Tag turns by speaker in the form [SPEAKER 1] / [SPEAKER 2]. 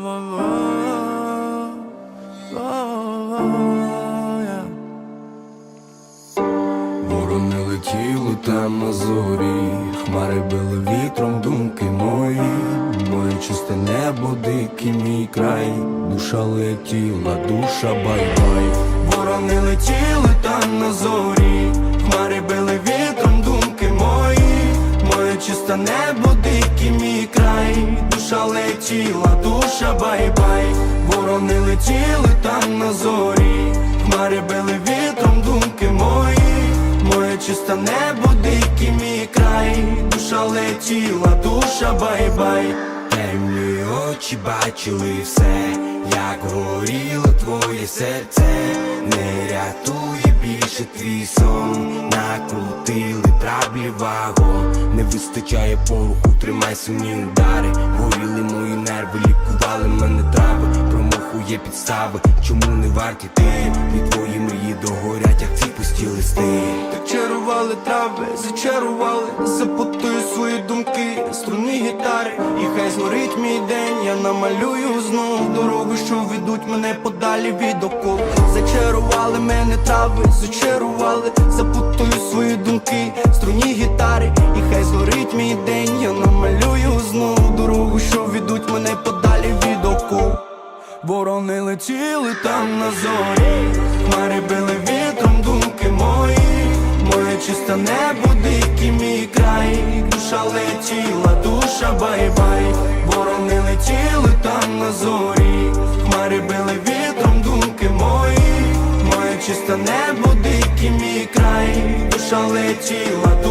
[SPEAKER 1] Ворони летіли там на зорі, хмари били вітром думки мої, моє чисте небо, дикий мій край, душа летіла, душа бай-бай Ворони летіли там на зорі чисте небо, дикий мій край, душа летіла, душа бай-бай. Ворони летіли там на зорі, хмари били вітром думки мої, моє чисте небо, дикий мій край, душа летіла, душа бай-бай. Темні очі бачили все, як горіло твоє серце, не рятує більше твій сон, накрутили траблі вагон, не вистачає поруху, тримай сумні удари, горіли мої нерви, лікували мене трави, промаху є підстави, чому не варті ти, і твої мрії догорять, як ці пусті листи. Так чарували трави, зачарували, запутую свої думки, струни гітари, і хай згорить мій день, я намалюю знов дорогу, що ведуть мене подалі від окол. Зачарували мене трави, зачарували, запутую свої думки, струні гітари, хай згорить мій день, я намалюю знов дорогу, що ведуть мене подалі від окол. Ворони летіли там на зорі, хмари били вітром думки мої, моє чисте небо, дикий мій край, душа летіла, душа бай-бай, ворони летіли там на зорі, хмари били вітром думки мої, моє чисте небо, дикий мій край, душа летіла.